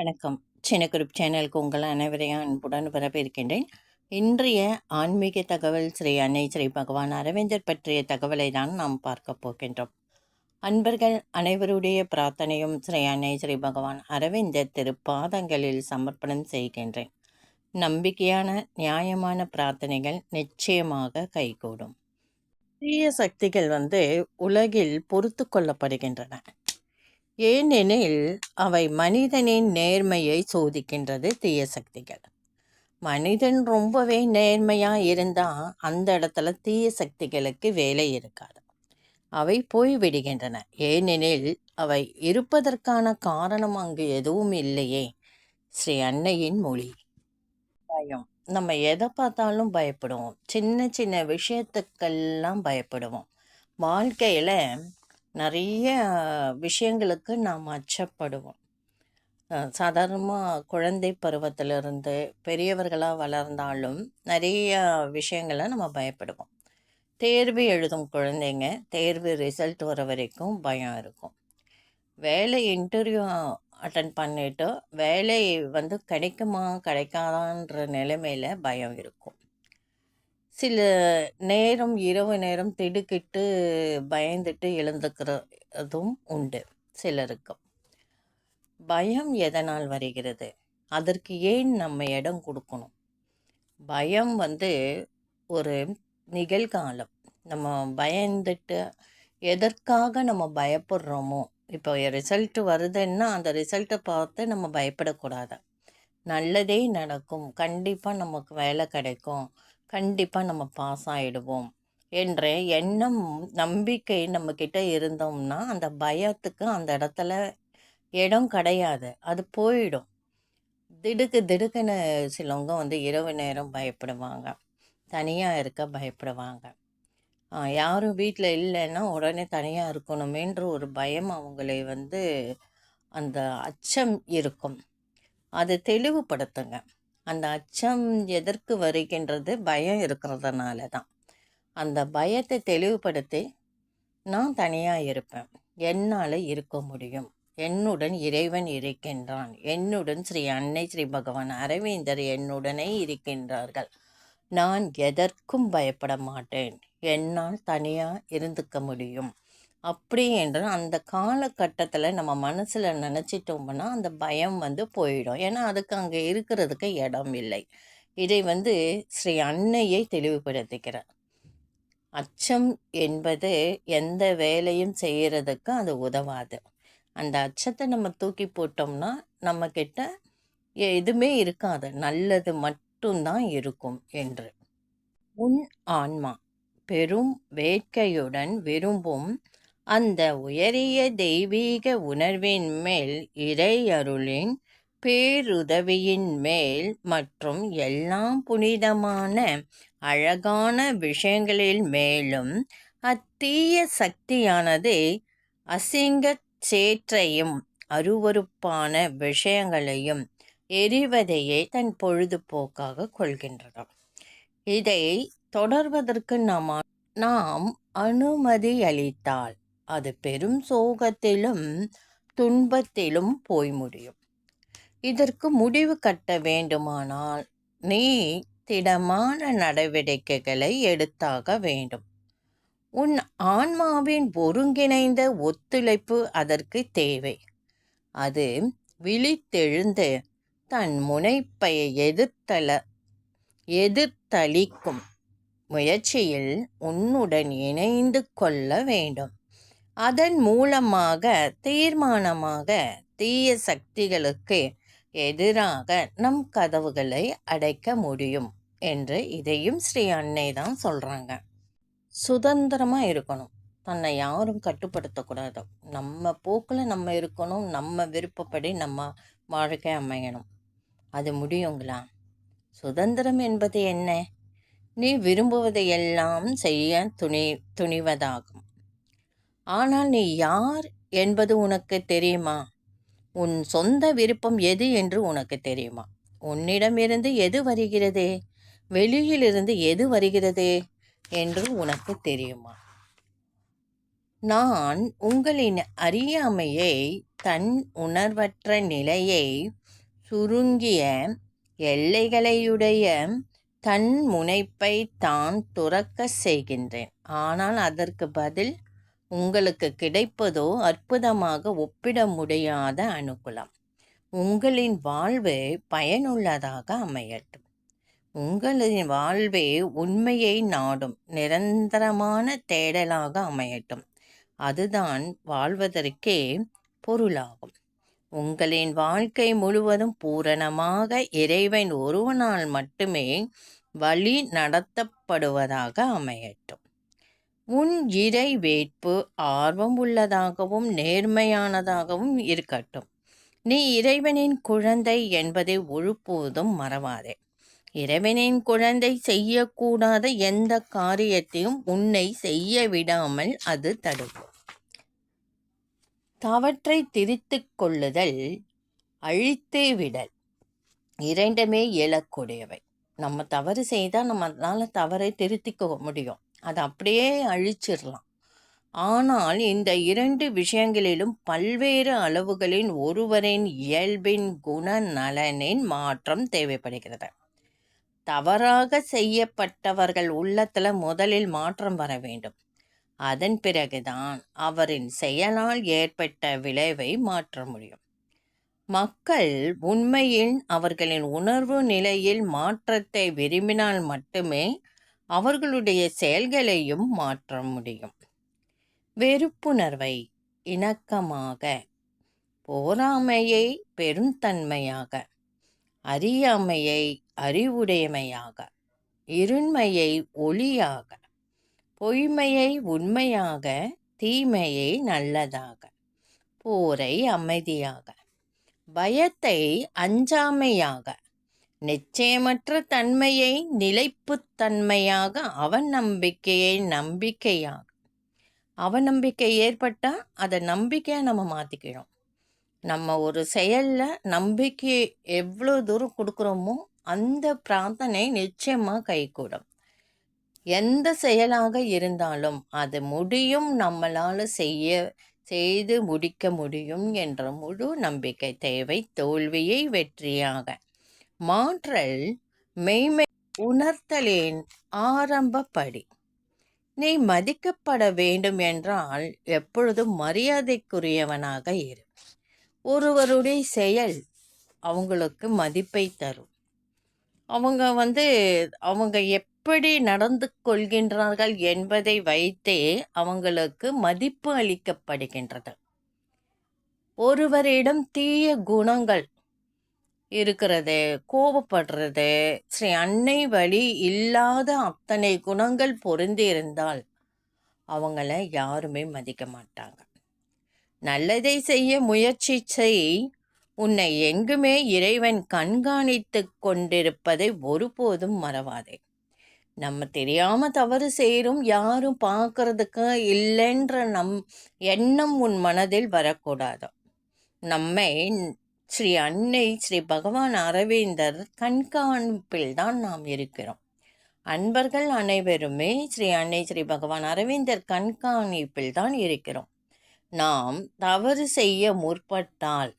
வணக்கம். சின்ன குரூப் சேனலுக்கு உங்கள் அனைவரையும் அன்புடன் வரவேற்கின்றேன். இன்றைய ஆன்மீக தகவல் ஸ்ரீ அன்னை ஸ்ரீ பகவான் அரவிந்தர் பற்றிய தகவலை தான் நாம் பார்க்க போகின்றோம். அன்பர்கள் அனைவருடைய பிரார்த்தனையும் ஸ்ரீ அன்னை ஸ்ரீ பகவான் அரவிந்தர் திருப்பாதங்களில் சமர்ப்பணம் செய்கின்றேன். நம்பிக்கையான நியாயமான பிரார்த்தனைகள் நிச்சயமாக கைகூடும். தீய சக்திகள் வந்து உலகில் பொறுத்து கொள்ளப்படுகின்றன. ஏனெனில் அவை மனிதனின் நேர்மையை சோதிக்கின்றது தீய சக்திகள். மனிதன் ரொம்பவே நேர்மையாக இருந்தால் அந்த இடத்துல தீய சக்திகளுக்கு வேலை இருக்காது. அவை போய்விடுகின்றன ஏனெனில் அவை இருப்பதற்கான காரணம் அங்கு எதுவும் இல்லையே. ஸ்ரீ அன்னையின் மொழி. பயம். நம்ம எதை பார்த்தாலும் பயப்படுவோம். சின்ன சின்ன விஷயத்துக்கெல்லாம் பயப்படுவோம். வாழ்க்கையில் நிறைய விஷயங்களுக்கு நாம் அச்சப்படுவோம். சாதாரணமாக குழந்தை பருவத்திலிருந்து பெரியவர்களாக வளர்ந்தாலும் நிறைய விஷயங்களை நம்ம பயப்படுவோம். தேர்வு எழுதும் குழந்தைங்க தேர்வு ரிசல்ட் வர வரைக்கும் பயம் இருக்கும். வேலை இன்டர்வியூ அட்டன் பண்ணிவிட்டு வேலை வந்து கிடைக்குமா கிடைக்காதான்ற நிலைமையில் பயம் இருக்கும். சில நேரம் இரவு நேரம் திடுக்கிட்டு பயந்துட்டு எழுந்துக்கிறதும் உண்டு சிலருக்கு. பயம் எதனால் வருகிறது? அதற்கு ஏன் நம்ம இடம் கொடுக்கணும்? பயம் வந்து ஒரு நிகழ்காலம். நம்ம பயந்துட்டு எதற்காக நம்ம பயப்படுறோமோ இப்போ ரிசல்ட்டு வருதுன்னா அந்த ரிசல்ட்டை பார்த்து நம்ம பயப்படக்கூடாது. நல்லதே நடக்கும். கண்டிப்பாக நமக்கு வேலை கிடைக்கும். கண்டிப்பாக நம்ம பாஸ் ஆகிடுவோம் என்ற எண்ணம் நம்பிக்கை நம்மக்கிட்ட இருந்தோம்னா அந்த பயத்துக்கு அந்த இடத்துல இடம் கிடையாது. அது போயிடும். திடுக்கு திடுக்குன்னு சிலவங்க வந்து இரவு நேரம் பயப்படுவாங்க. தனியாக இருக்க பயப்படுவாங்க. யாரும் வீட்டில் இல்லைன்னா உடனே தனியாக இருக்கணுமேன்ற ஒரு பயம் அவங்களை வந்து அந்த அச்சம் இருக்கும். அதை தெளிவுபடுத்துங்க. அந்த அச்சம் எதற்கு வருகின்றது? பயம் இருக்கிறதுனால தான். அந்த பயத்தை தெளிவுபடுத்தி நான் தனியாக இருப்பேன். என்னால் இருக்க முடியும். என்னுடன் இறைவன் இருக்கின்றான். என்னுடன் ஸ்ரீ அன்னை ஸ்ரீ பகவான் அரவிந்தர் என்னுடனே இருக்கின்றார்கள். நான் எதற்கும் பயப்பட மாட்டேன். என்னால் தனியாக இருந்துக்க முடியும். அப்படி என்று அந்த காலகட்டத்தில் நம்ம மனசில் நினச்சிட்டோம்னா அந்த பயம் வந்து போயிடும். ஏன்னா அதுக்கு அங்கே இருக்கிறதுக்கு இடம் இல்லை. இதை வந்து ஸ்ரீ அன்னையை தெளிவுபடுத்திக்கிறார். அச்சம் என்பது எந்த வேலையும் செய்கிறதுக்கு அது உதவாது. அந்த அச்சத்தை நம்ம தூக்கி போட்டோம்னா நம்மக்கிட்ட எதுவுமே இருக்காது. நல்லது மட்டும்தான் இருக்கும் என்று. உன் ஆன்மா பெரும் வேட்கையுடன் விரும்பும் அந்த உயரிய தெய்வீக உணர்வின் மேல் இறையருளின் பேருதவியின் மேல் மற்றும் எல்லாம் புனிதமான அழகான விஷயங்களில் மேலும் அத்தீய சக்தியானது அசிங்கச் சேற்றையும் அருவறுப்பான விஷயங்களையும் எரிவதையே தன் பொழுதுபோக்காக கொள்கின்றனர் இதை தொடர்வதற்கு நாம் நாம் அனுமதி அளித்தால் அது பெரும் சோகத்திலும் துன்பத்திலும் போய் முடியும். இதற்கு முடிவு கட்ட வேண்டுமானால் நீ திடமான நடவடிக்கைகளை எடுத்தாக வேண்டும். உன் ஆன்மாவின் ஒருங்கிணைந்த ஒத்துழைப்பு அதற்கு தேவை. அது விழித்தெழுந்து தன் முனைப்பை எதிர்த்தல எதிர்த்தளிக்கும் முயற்சியில் உன்னுடன் இணைந்து கொள்ள வேண்டும். அதன் மூலமாக தீர்மானமாக தீய சக்திகளுக்கு எதிராக நம் கதவுகளை அடைக்க முடியும் என்று இதையும் ஸ்ரீ அன்னை தான் சொல்கிறாங்க சுதந்திரமாக இருக்கணும். தன்னை யாரும் கட்டுப்படுத்தக்கூடாது. நம்ம போக்கில் நம்ம இருக்கணும். நம்ம விருப்பப்படி நம்ம வாழ்க்கை அமையணும். அது முடியுங்களா? சுதந்திரம் என்பது என்ன? நீ விரும்புவதையெல்லாம் செய்ய துணி துணிவதாகும். ஆனால் நீ யார் என்பது உனக்கு தெரியுமா? உன் சொந்த விருப்பம் எது என்று உனக்கு தெரியுமா? உன்னிடமிருந்து எது வருகிறது? வெளியிலிருந்து எது வருகிறது என்று உனக்கு தெரியுமா? நான் உங்களின் அறியாமையை தன் உணர்வற்ற நிலையை சுருங்கிய எல்லைகளையுடைய தன் முனைப்பை தான் துறக்கச் செய்கின்றேன். ஆனால் அதற்கு பதில் உங்களுக்கு கிடைப்பதோ அற்புதமாக ஒப்பிட முடியாத அனுகூலம். உங்களின் வாழ்வு பயனுள்ளதாக அமையட்டும். உங்களின் வாழ்வே உண்மையை நாடும் நிரந்தரமான தேடலாக அமையட்டும். அதுதான் வாழ்வதற்கே பொருளாகும். உங்களின் வாழ்க்கை முழுவதும் பூரணமாக இறைவன் ஒருவனால் மட்டுமே வழி நடத்தப்படுவதாக அமையட்டும். உன் இறை வேட்பு ஆர்வம் உள்ளதாகவும் நேர்மையானதாகவும் இருக்கட்டும். நீ இறைவனின் குழந்தை என்பதை ஒழுப்புவதும் மறவாதே. இறைவனின் குழந்தை செய்யக்கூடாத எந்த காரியத்தையும் உன்னை செய்ய விடாமல் அது தடுக்கும். தவற்றை திரித்து கொள்ளுதல் அழித்து விடல். இரண்டுமே இயலக்கூடியவை. நம்ம தவறு செய்தால் நம்ம அதனால் தவறை திருத்திக்க முடியும். அதை அப்படியே அழிச்சிடலாம் ஆனால் இந்த இரண்டு விஷயங்களிலும் பல்வேறு அளவுகளின் ஒருவரின் இயல்பின் குண நலனின் மாற்றம் தேவைப்படுகிறது. தவறாக செய்யப்பட்டவர்கள் உள்ளத்தில் முதலில் மாற்றம் வர வேண்டும். அதன் பிறகுதான் அவரின் செயலால் ஏற்பட்ட விளைவை மாற்ற முடியும். மக்கள் உண்மையில் அவர்களின் உணர்வு நிலையில் மாற்றத்தை விரும்பினால் மட்டுமே அவர்களுடைய செயல்களையும் மாற்ற முடியும். வெறுப்புணர்வை இணக்கமாக போராமையை பெருந்தன்மையாக அறியாமையை அறிவுடைமையாக இருண்மையை ஒளியாக பொய்மையை உண்மையாக தீமையை நல்லதாக போரை அமைதியாக பயத்தை அஞ்சாமையாக நிச்சயமற்ற தன்மையை நிலைப்புத்தன்மையாக அவநம்பிக்கையை நம்பிக்கையாக அவநம்பிக்கை ஏற்பட்டால் அதை நம்பிக்கையாக நம்ம மாற்றிக்கணும் நம்ம ஒரு செயலில் நம்பிக்கை எவ்வளோ தூரம் கொடுக்குறோமோ அந்த பிரார்த்தனை நிச்சயமாக கைகூடும். எந்த செயலாக இருந்தாலும் அது முடியும் நம்மளால் செய்ய செய்து முடிக்க முடியும் என்ற முழு நம்பிக்கை தேவை தோல்வியை வெற்றியாக. மாற்றல் மெய்மை உணர்த்தலின் ஆரம்பப்படி. நீ மதிக்கப்பட வேண்டும் என்றால் எப்பொழுதும் மரியாதைக்குரியவனாக இரு. ஒருவருடைய செயல் அவங்களுக்கு மதிப்பை தரும். அவங்க வந்து அவங்க எப்படி நடந்து கொள்கின்றார்கள் என்பதை வைத்தே அவங்களுக்கு மதிப்பு அளிக்கப்படுகின்றது. ஒருவரிடம் தீய குணங்கள் இருக்கிறது கோபப்படுறது. ஸ்ரீ அன்னை வழி இல்லாத அத்தனை குணங்கள் பொருந்தி இருந்தால் அவங்கள யாருமே மதிக்க மாட்டாங்க. நல்லதை செய்ய முயற்சி செய். உன்னை எங்குமே இறைவன் கண்காணித்து கொண்டிருப்பதை ஒருபோதும் மறவாதே. நம்ம தெரியாம தவறு செய்கிறோம் யாரும் பார்க்கறதுக்கு இல்லைன்ற நம் எண்ணம் உன் மனதில் வரக்கூடாது. நம்மை ஸ்ரீ அன்னை ஸ்ரீ பகவான் அரவிந்தர் கண்காணிப்பில் தான் நாம் இருக்கிறோம். அன்பர்கள் அனைவருமே ஸ்ரீ அன்னை ஸ்ரீ பகவான் அரவிந்தர் கண்காணிப்பில் தான் இருக்கிறோம். நாம் தவறு செய்ய முற்பட்டால்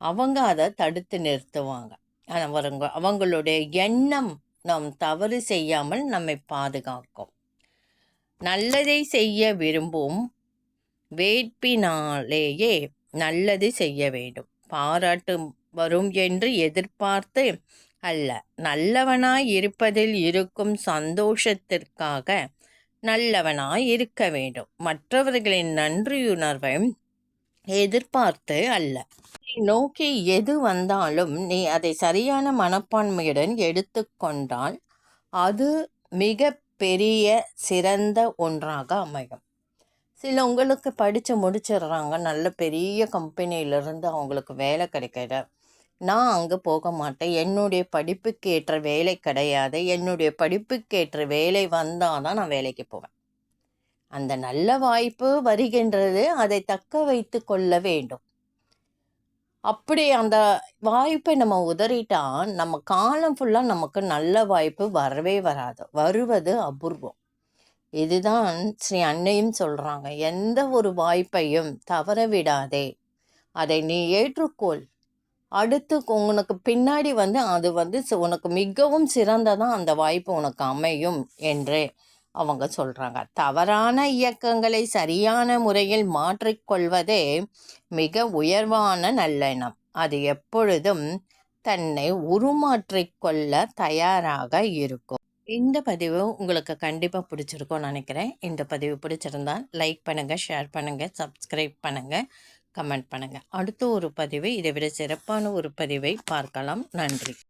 அவங்க அதை தடுத்து நிறுத்துவாங்க. அவங்க அவங்களுடைய எண்ணம் நாம் தவறு செய்யாமல் நம்மை பாதுகாக்கும். நல்லதை செய்ய விரும்பும் வேட்பினாலேயே நல்லது செய்ய வேண்டும். பாராட்டு வரும் என்று எதிர்பார்த்து அல்ல. நல்லவனாய் இருப்பதில் இருக்கும் சந்தோஷத்திற்காக நல்லவனாய் இருக்க வேண்டும். மற்றவர்களின் நன்றியுணர்வை எதிர்பார்த்து அல்ல. நோக்கி எது வந்தாலும் நீ அதை சரியான மனப்பான்மையுடன் எடுத்துக்கொண்டால் அது மிக பெரிய சிறந்த ஒன்றாக அமையும். சில உங்களுக்கு படித்து முடிச்சிடுறாங்க. நல்ல பெரிய கம்பெனியிலேருந்து அவங்களுக்கு வேலை கிடைக்கிற நான் அங்கே போக மாட்டேன். என்னுடைய படிப்புக்கு ஏற்ற வேலை கிடையாது. என்னுடைய படிப்புக்கு ஏற்ற வேலை வந்தால் தான் நான் வேலைக்கு போவேன். அந்த நல்ல வாய்ப்பு வருகின்றது அதை தக்க வைத்து கொள்ள வேண்டும். அப்படி அந்த வாய்ப்பை நம்ம உதறிட்டா நம்ம காலம் ஃபுல்லாக நமக்கு நல்ல வாய்ப்பு வரவே வராது. வருவது அபூர்வம். இதுதான் ஸ்ரீ அன்னையும் சொல்கிறாங்க எந்த ஒரு வாய்ப்பையும் தவற விடாதே. அதை நீ ஏற்றுக்கொள். அடுத்து உனக்கு பின்னாடி வந்து அது வந்து உனக்கு மிகவும் சிறந்ததான் அந்த வாய்ப்பு உனக்கு அமையும் என்று அவங்க சொல்கிறாங்க தவறான இயக்கங்களை சரியான முறையில் மாற்றிக்கொள்வதே மிக உயர்வான நல்லெண்ணம் அது எப்பொழுதும் தன்னை உருமாற்றிக்கொள்ள தயாராக இருக்கும். இந்த பதிவு உங்களுக்கு கண்டிப்பாக பிடிச்சிருக்கும்னு நினைக்கிறேன். இந்த பதிவு பிடிச்சிருந்தா லைக் பண்ணுங்கள் ஷேர் பண்ணுங்கள் சப்ஸ்கிரைப் பண்ணுங்கள் கமெண்ட் பண்ணுங்கள் அடுத்த ஒரு பதிவு இதை விட சிறப்பான ஒரு பதிவை பார்க்கலாம். நன்றி.